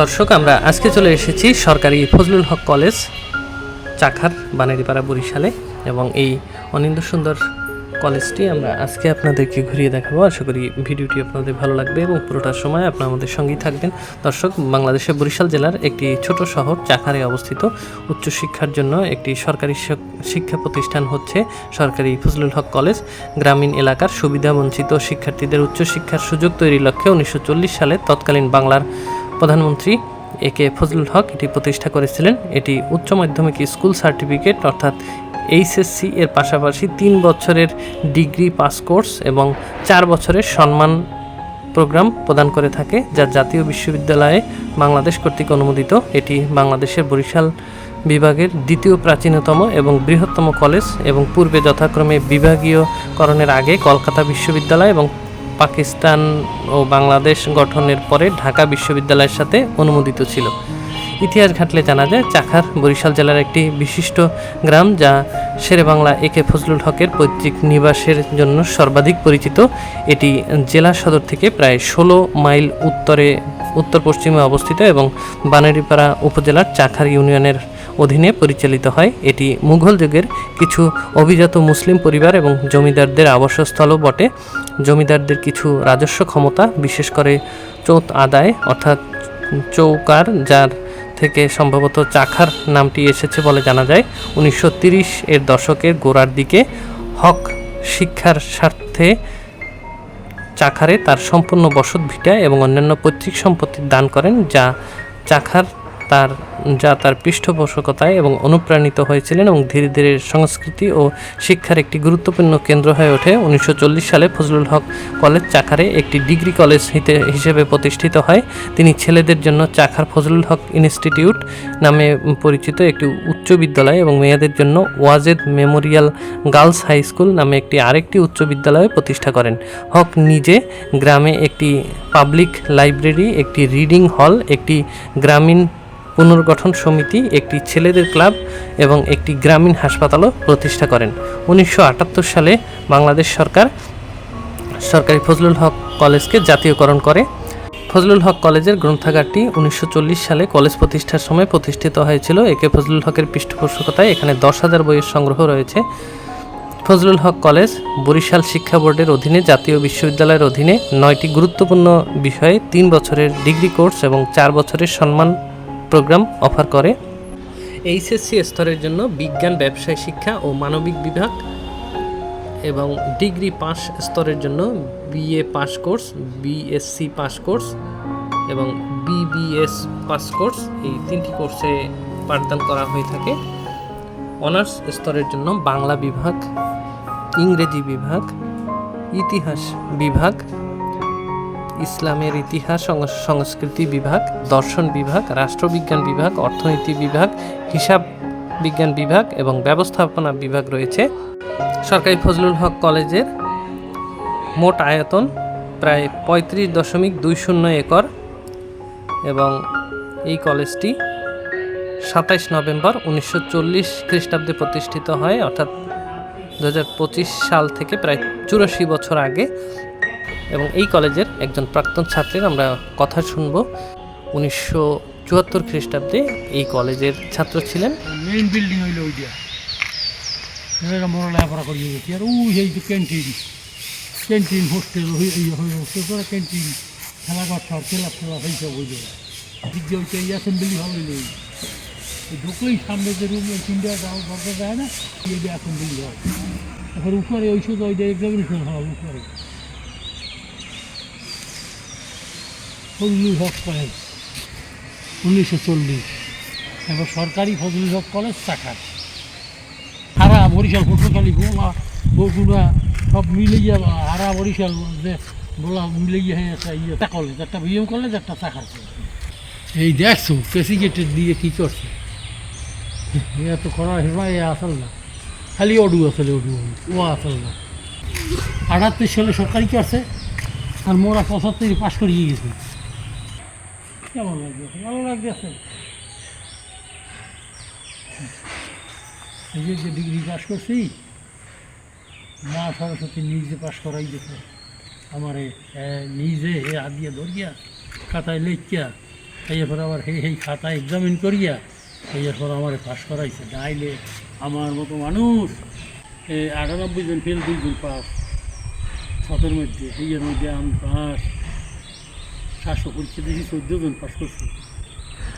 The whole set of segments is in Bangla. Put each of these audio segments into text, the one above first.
দর্শক, আমরা আজকে চলে এসেছি সরকারি ফজলুল হক কলেজ, চাখার, বানারিপাড়া, বরিশালে এবং এই অনিন্দ সুন্দর কলেজটি আমরা আজকে আপনাদেরকে ঘুরিয়ে দেখাবো। আশা করি ভিডিওটি আপনাদের ভালো লাগবে এবং পুরোটার সময় আপনারা আমাদের সঙ্গেই থাকবেন। দর্শক, বাংলাদেশের বরিশাল জেলার একটি ছোট শহর চাখারে অবস্থিত। উচ্চশিক্ষার জন্য একটি সরকারি শিক্ষা প্রতিষ্ঠান হচ্ছে সরকারি ফজলুল হক কলেজ। গ্রামীণ এলাকার সুবিধাবঞ্চিত শিক্ষার্থীদের উচ্চশিক্ষার সুযোগ তৈরির লক্ষ্যে উনিশশো চল্লিশ সালে তৎকালীন বাংলার প্রধানমন্ত্রী এ কে ফজলুল হক এটি প্রতিষ্ঠা করেছিলেন। এটি উচ্চ মাধ্যমিক স্কুল সার্টিফিকেট, অর্থাৎ এইচএসসি এর পাশাপাশি তিন বছরের ডিগ্রি পাস কোর্স এবং চার বছরের সম্মান প্রোগ্রাম প্রদান করে থাকে, যা জাতীয় বিশ্ববিদ্যালয়ে বাংলাদেশ কর্তৃক অনুমোদিত। এটি বাংলাদেশের বরিশাল বিভাগের দ্বিতীয় প্রাচীনতম এবং বৃহত্তম কলেজ এবং পূর্বে যথাক্রমে বিভাগীয়করণের আগে কলকাতা বিশ্ববিদ্যালয় এবং পাকিস্তান ও বাংলাদেশ গঠনের পরে ঢাকা বিশ্ববিদ্যালয়ের সাথে অনুমোদিত ছিল। ইতিহাস ঘাটলে জানা যায় চাখার বরিশাল জেলার একটি বিশিষ্ট গ্রাম যা শেরেবাংলা একে ফজলুল হকের পৈতৃক নিবাসের জন্য সর্বাধিক পরিচিত। এটি জেলা সদর থেকে প্রায় ষোলো মাইল উত্তরে, উত্তর পশ্চিমে অবস্থিত এবং বানারীপাড়া উপজেলার চাখার ইউনিয়নের অধীনে পরিচালিত হয়। এটি মুঘল যুগের কিছু অভিজাত মুসলিম পরিবার এবং জমিদারদের আবাসস্থলও বটে। জমিদারদের কিছু রাজস্ব ক্ষমতা, বিশেষ করে চোত আদায়, অর্থাৎ চৌকার, যার থেকে সম্ভবত চাখার নামটি এসেছে বলে জানা যায়। উনিশশো এর দশকের গোড়ার দিকে হক শিক্ষার স্বার্থে চাখারে তার সম্পূর্ণ বসত ভিটা এবং অন্যান্য পৈতৃক সম্পত্তি দান করেন, যা চাখার তার, যা তার পৃষ্ঠপোষকতায় এবং অনুপ্রাণিত হয়েছিলেন এবং ধীরে ধীরে সংস্কৃতি ও শিক্ষার একটি গুরুত্বপূর্ণ কেন্দ্র হয়ে ওঠে। উনিশশো চল্লিশ সালে ফজলুল হক কলেজ চাখারে একটি ডিগ্রি কলেজ হিসেবে প্রতিষ্ঠিত হয়। তিনি ছেলেদের জন্য চাখার ফজলুল হক ইনস্টিটিউট নামে পরিচিত একটি উচ্চ বিদ্যালয় এবং মেয়েদের জন্য Wazed Memorial Girls High School নামে একটি আরেকটি উচ্চ বিদ্যালয় প্রতিষ্ঠা করেন। হক নিজে গ্রামে একটি পাবলিক লাইব্রেরি, একটি রিডিং হল, একটি গ্রামীণ পুনর্গঠন সমিতি একটি ছেলেদের ক্লাব এবং একটি গ্রামীণ হাসপাতালও প্রতিষ্ঠা করেন। উনিশশো আটাত্তর সালে বাংলাদেশ সরকার সরকারি ফজলুল হক কলেজকে জাতীয়করণ করে। ফজলুল হক কলেজের গ্রন্থাগারটি উনিশশো চল্লিশ সালে কলেজ প্রতিষ্ঠার সময় প্রতিষ্ঠিত হয়েছিল। একে ফজলুল হকের পৃষ্ঠপোষকতায় এখানে দশ হাজার বইয়ের সংগ্রহ রয়েছে। ফজলুল হক কলেজ বরিশাল শিক্ষা বোর্ডের অধীনে, জাতীয় বিশ্ববিদ্যালয়ের অধীনে নয়টি গুরুত্বপূর্ণ বিষয়ে তিন বছরের ডিগ্রি কোর্স এবং চার বছরের সম্মান প্রোগ্রাম অফার করে। এইচএসসি স্তরের জন্য বিজ্ঞান, ব্যবসায় শিক্ষা ও মানবিক বিভাগ এবং ডিগ্রি পাস স্তরের জন্য BA pass course, BSc pass course এবং বিবিএস পাস কোর্স এই তিনটি কোর্সে পাঠদান করা হয়ে থাকে। অনার্স স্তরের জন্য বাংলা বিভাগ, ইংরেজি বিভাগ, ইতিহাস বিভাগ ইসলামের ইতিহাস সংস- সংস্কৃতি বিভাগ, দর্শন বিভাগ, রাষ্ট্রবিজ্ঞান বিভাগ, অর্থনীতি বিভাগ, হিসাব বিজ্ঞান বিভাগ এবং ব্যবস্থাপনা বিভাগ রয়েছে। সরকারি ফজলুল হক কলেজের মোট আয়তন প্রায় পঁয়ত্রিশ দশমিক দুই শূন্য একর এবং এই কলেজটি সাতাইশ নভেম্বর উনিশশো চল্লিশ খ্রিস্টাব্দে প্রতিষ্ঠিত হয়, অর্থাৎ দু হাজার পঁচিশ সাল থেকে প্রায় চুরাশি বছর আগে। এবং এই কলেজের একজন প্রাক্তন ছাত্রের আমরা কথা শুনব। উনিশশো চুয়াত্তর খ্রিস্টাব্দে এই কলেজের ছাত্র ছিলেন। মেইন বিল্ডিং হইল ওইটা এরা বড় লেখাপড়া করিয়ে গেছি আর ওই সেই যে ক্যান্টিন ক্যান্টিন হোস্টেল হোস্টেল করে ক্যান্টিন খেলাঘর সর খেলা ফেলা সেই সব হইল ঠিক যে। ওইটা অ্যাসেম্বলি হল হইল ওই ঢুকলেই সামনে যে রুম ওই তিনটা দরজা দেয় না, এই যে অ্যাসেম্বলি হল এখন উপরে ওই শুধু ওই যে এক্সামিনেশন হল উপরে। ফজলুল হক কলেজ, উনিশশো চল্লিশ। এবার সরকারি ফজলুল হক কলেজ, চাকার। হারা বরিশাল, পটুয়াখালী, গোলা, বগুড়া, সব মিলে গিয়ে হারা বরিশাল গোলা মিলে গিয়ে একটা ইয়ে একটা কলেজ, একটা বিএম কলেজ, একটা কলেজ। এই দেখছ প্রেসিডেন্টের দিয়ে কী করছে? এ তো করা হেবা এ আসল না। খালি অডু আসলে, অডু ও আসল না। আটাত্তর সালে সরকারি করছে, আর মোরা পঁচাত্তর পাশ করিয়ে গেছে। কেমন লাগবে? ভালো লাগছে এই যে ডিগ্রি পাস করছি, মা সরস্বতী নিজে পাস করাই গেছে আমারে নিজে হে হাত দিয়ে ধরিয়া, খাতায় লেখিয়া, এরপর আবার সেই সেই খাতা এক্সামিন করিয়া, এরপর আমার পাস করাইছে। নাইলে আমার মতো মানুষ আটানব্বই জন ফেল দুইজন পাস শতের মধ্যে, সেইয়ের মধ্যে আমি পাস সাতশো পরীক্ষা দিয়েছি চোদ্দ জন পাস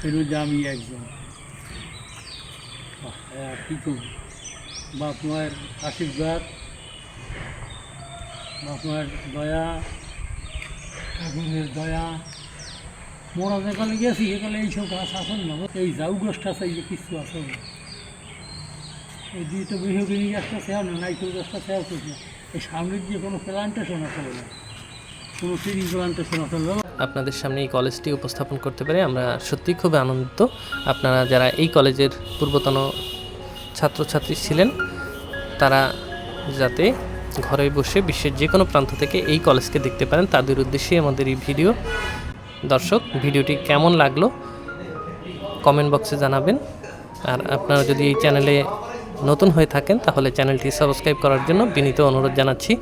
এর মধ্যে আমি একজন। করব? বাপ মায়ের আশীর্বাদ, বাপ মায়ের দয়া, ঠাকুরের দয়া। মোরা যেখানে গেছি এখানে এইসব গাছ আসেন না। এই যাও গাছটা আছে, এই যে কিছু আছে। না। এই দুইটা মেহগিনি গাছটা সেও না নাইকেল গাছটা সেও করছে এই সামনের দিয়ে কোনো প্লান্টেশন আসলে না কোনো ট্রি প্লান্টেশন আসলে না আপনাদের সামনে এই কলেজটি উপস্থাপন করতে পেরে আমরা সত্যি খুব আনন্দিত। আপনারা যারা এই কলেজের পূর্বতন ছাত্রছাত্রী ছিলেন, তারা যাতে ঘরে বসে বিশ্বের যে কোনো প্রান্ত থেকে এই কলেজকে দেখতে পারেন, তাদের উদ্দেশ্যেই আমাদের এই ভিডিও দর্শক ভিডিওটি কেমন লাগল? কমেন্ট বক্সে জানাবেন। আর আপনারা যদি এই চ্যানেলে নতুন হয়ে থাকেন, তাহলে চ্যানেলটি সাবস্ক্রাইব করার জন্য বিনীত অনুরোধ জানাচ্ছি।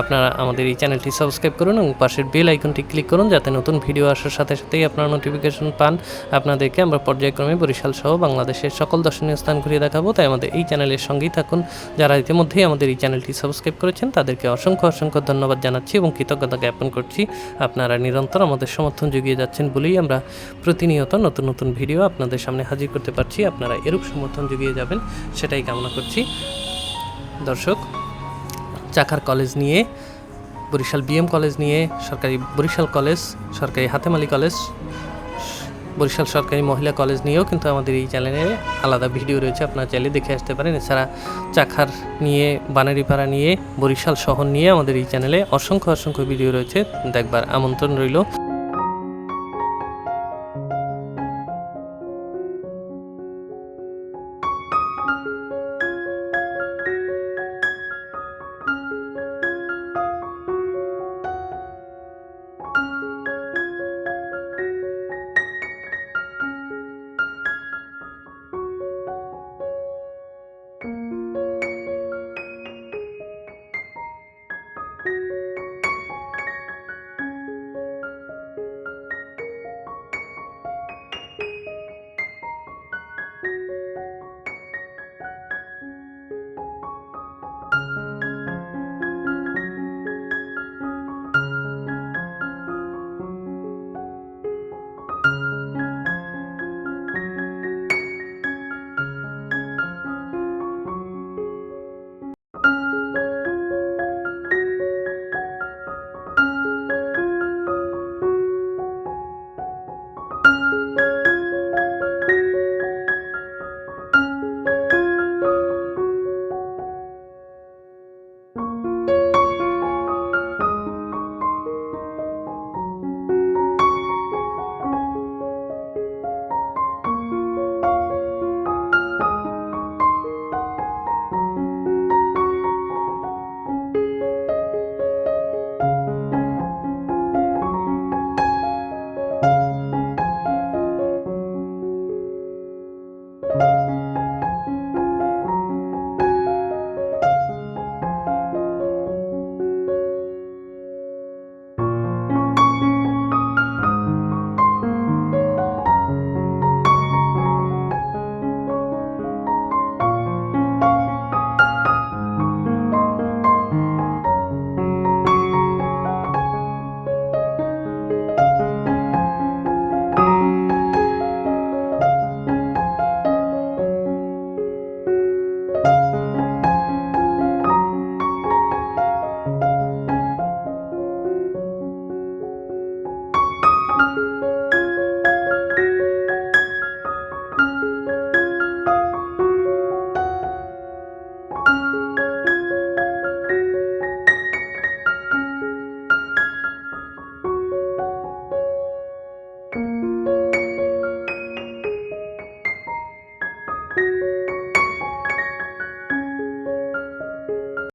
আপনারা আমাদের এই চ্যানেলটি সাবস্ক্রাইব করুন এবং পাশের বেল আইকনটি ক্লিক করুন যাতে নতুন ভিডিও আসার সাথে সাথেই আপনারা নোটিফিকেশন পান। আপনাদেরকে আমরা পর্যায়ক্রমে বরিশাল সহ বাংলাদেশের সকল দর্শনীয় স্থান ঘুরিয়ে দেখাবো, তাই আমাদের এই চ্যানেলের সঙ্গেই থাকুন। যারা ইতিমধ্যেই আমাদের এই চ্যানেলটি সাবস্ক্রাইব করেছেন, তাদেরকে অসংখ্য অসংখ্য ধন্যবাদ জানাচ্ছি এবং কৃতজ্ঞতা জ্ঞাপন করছি। আপনারা নিরন্তর আমাদের সমর্থন জুগিয়ে যাচ্ছেন বলেই আমরা প্রতিনিয়ত নতুন নতুন ভিডিও আপনাদের সামনে হাজির করতে পারছি। আপনারা এরূপ সমর্থন জুগিয়ে যাবেন, সেটাই কামনা করছি। দর্শক, চাকার কলেজ নিয়ে, বরিশাল বিএম কলেজ নিয়ে, সরকারি বরিশাল কলেজ, সরকারি হাতেমালি কলেজ, বরিশাল সরকারি মহিলা কলেজ নিয়েও কিন্তু আমাদের এই চ্যানেলে আলাদা ভিডিও রয়েছে। আপনারা চাইলে দেখে আসতে পারেন। এছাড়া চাখার নিয়ে, বানারিপাড়া নিয়ে, বরিশাল শহর নিয়ে আমাদের এই চ্যানেলে অসংখ্য অসংখ্য ভিডিও রয়েছে। দেখবার আমন্ত্রণ রইল।